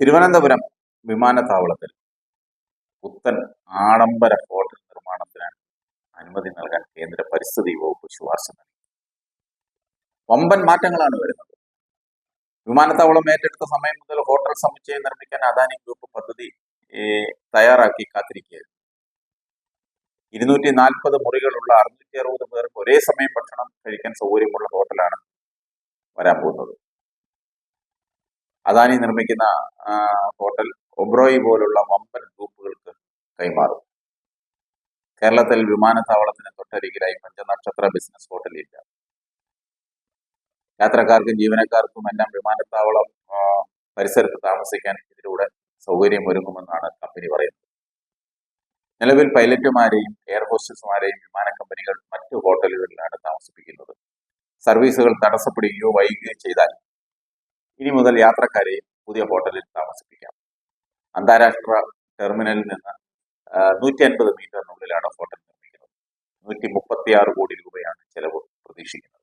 തിരുവനന്തപുരം വിമാനത്താവളത്തിൽ പുത്തൻ ആഡംബര ഹോട്ടൽ നിർമ്മാണത്തിന് അനുമതി നൽകാൻ കേന്ദ്ര പരിസ്ഥിതി വകുപ്പ് ശുപാർശ നൽകി. വമ്പൻ മാറ്റങ്ങളാണ് വരുന്നത്. വിമാനത്താവളം ഏറ്റെടുത്ത സമയം മുതൽ ഹോട്ടൽ സമുച്ചയം നിർമ്മിക്കാൻ അദാനി ഗ്രൂപ്പ് പദ്ധതി തയ്യാറാക്കി കാത്തിരിക്കുകയായിരുന്നു. ഇരുന്നൂറ്റി നാൽപ്പത് മുറികളുള്ള അറുന്നൂറ്റി അറുപത് പേർക്ക് ഒരേ സമയം ഭക്ഷണം കഴിക്കാൻ സൗകര്യമുള്ള ഹോട്ടലാണ് വരാൻ പോകുന്നത്. അദാനി നിർമ്മിക്കുന്ന ഹോട്ടൽ ഒബ്രോയി പോലുള്ള വമ്പൻ ഗ്രൂപ്പുകൾക്ക് കൈമാറും. കേരളത്തിൽ വിമാനത്താവളത്തിന് തൊട്ടരികിലായി പഞ്ചനക്ഷത്ര ബിസിനസ് ഹോട്ടലില്ല. യാത്രക്കാർക്കും ജീവനക്കാർക്കും എല്ലാം വിമാനത്താവളം പരിസരത്ത് താമസിക്കാൻ ഇതിലൂടെ സൗകര്യമൊരുങ്ങുമെന്നാണ് കമ്പനി പറയുന്നത്. നിലവിൽ പൈലറ്റുമാരെയും എയർ ഹോസ്റ്റസുമാരെയും വിമാന കമ്പനികൾ മറ്റു ഹോട്ടലുകളിലാണ് താമസിപ്പിക്കുന്നത്. സർവീസുകൾ തടസ്സപ്പെടുകയോ വൈകുകയോ ചെയ്താൽ ഇനി മുതൽ യാത്രക്കാരെയും പുതിയ ഹോട്ടലിൽ താമസിപ്പിക്കാം. അന്താരാഷ്ട്ര ടെർമിനലിൽ നിന്ന് നൂറ്റി അൻപത് മീറ്ററിനുള്ളിലാണ് ഹോട്ടൽ നിർമ്മിക്കുന്നത്. നൂറ്റി കോടി രൂപയാണ് ചെലവ് പ്രതീക്ഷിക്കുന്നത്.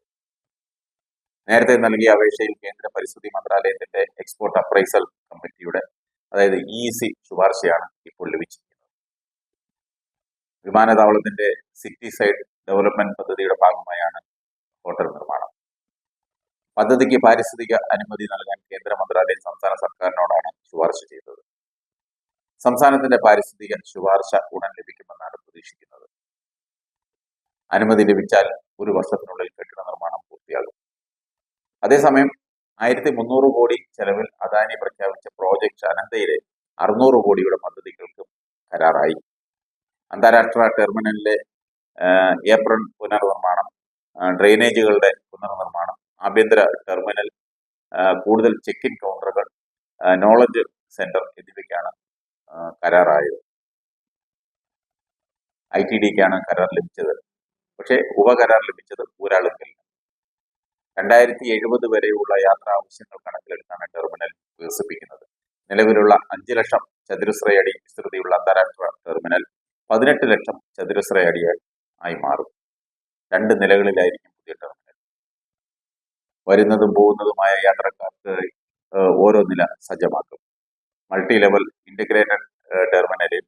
നേരത്തെ നൽകിയ അപേക്ഷയിൽ കേന്ദ്ര പരിസ്ഥിതി മന്ത്രാലയത്തിന്റെ എക്സ്പോർട്ട് അപ്രൈസൽ കമ്മിറ്റിയുടെ അതായത് ഇ സി ശുപാർശയാണ് ഇപ്പോൾ ലഭിച്ചിരിക്കുന്നത്. വിമാനത്താവളത്തിന്റെ സിറ്റി സൈഡ് ഡെവലപ്മെന്റ് പദ്ധതിയുടെ ഭാഗമായാണ് പദ്ധതിക്ക് പാരിസ്ഥിതിക അനുമതി നൽകാൻ കേന്ദ്ര മന്ത്രാലയം സംസ്ഥാന സർക്കാരിനോടാണ് ശുപാർശ ചെയ്തത്. സംസ്ഥാനത്തിന്റെ പാരിസ്ഥിതിക ശുപാർശ ഉടൻ ലഭിക്കുമെന്നാണ് പ്രതീക്ഷിക്കുന്നത്. അനുമതി ലഭിച്ചാൽ ഒരു വർഷത്തിനുള്ളിൽ കെട്ടിട നിർമ്മാണം പൂർത്തിയാകും. അതേസമയം ആയിരത്തി മുന്നൂറ് കോടി ചെലവിൽ അദാനി പ്രഖ്യാപിച്ച പ്രോജക്ട് അനന്തയിലെ അറുന്നൂറ് കോടിയുടെ പദ്ധതികൾക്കും കരാറായി. അന്താരാഷ്ട്ര ടെർമിനലിലെ ഏപ്രൺ പുനർനിർമ്മാണം ഡ്രെയിനേജുകളുടെ പുനർനിർമ്മാണം ആഭ്യന്തര ടെർമിനൽ കൂടുതൽ ചെക്ക് ഇൻ കൗണ്ടറുകൾ നോളജ് സെന്റർ എന്നിവയ്ക്കാണ് കരാറായത്. ഐ ടി ഡിക്കാണ് കരാർ ലഭിച്ചത്. പക്ഷേ ഉപകരാർ ലഭിച്ചത് ഒരാൾക്കില്ല. രണ്ടായിരത്തി എഴുപത് വരെയുള്ള യാത്രാ ആവശ്യങ്ങൾ കണക്കിലെടുത്താണ് ടെർമിനൽ വികസിപ്പിക്കുന്നത്. നിലവിലുള്ള അഞ്ച് ലക്ഷം ചതുരശ്രയടി വിസ്തൃതിയുള്ള അന്താരാഷ്ട്ര ടെർമിനൽ പതിനെട്ട് ലക്ഷം ചതുരശ്രയടി ആയി മാറും. രണ്ട് നിലകളിലായിരിക്കും പുതിയ ടെർമിനൽ. വരുന്നതും പോകുന്നതുമായ യാത്രക്കാർക്ക് ഓരോ നില സജ്ജമാക്കും. മൾട്ടി ലെവൽ ഇന്റഗ്രേറ്റഡ് ടെർമിനലിൽ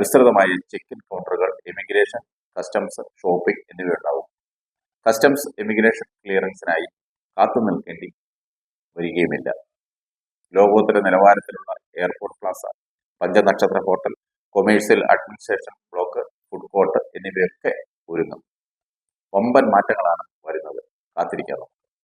വിസ്തൃതമായ ചെക്ക് ഇൻ കൗണ്ടറുകൾ ഇമിഗ്രേഷൻ കസ്റ്റംസ് ഷോപ്പിംഗ് എന്നിവയുണ്ടാവും. കസ്റ്റംസ് ഇമിഗ്രേഷൻ ക്ലിയറൻസിനായി കാത്തു നിൽക്കേണ്ടി വരികയുമില്ല. ലോകോത്തര നിലവാരത്തിലുള്ള airport plaza പഞ്ചനക്ഷത്ര hotel commercial administration block food court എന്നിവയൊക്കെ ഒരുങ്ങും. വമ്പൻ മാറ്റങ്ങളാണ് വരുന്നത്. കാത്തിരിക്കാം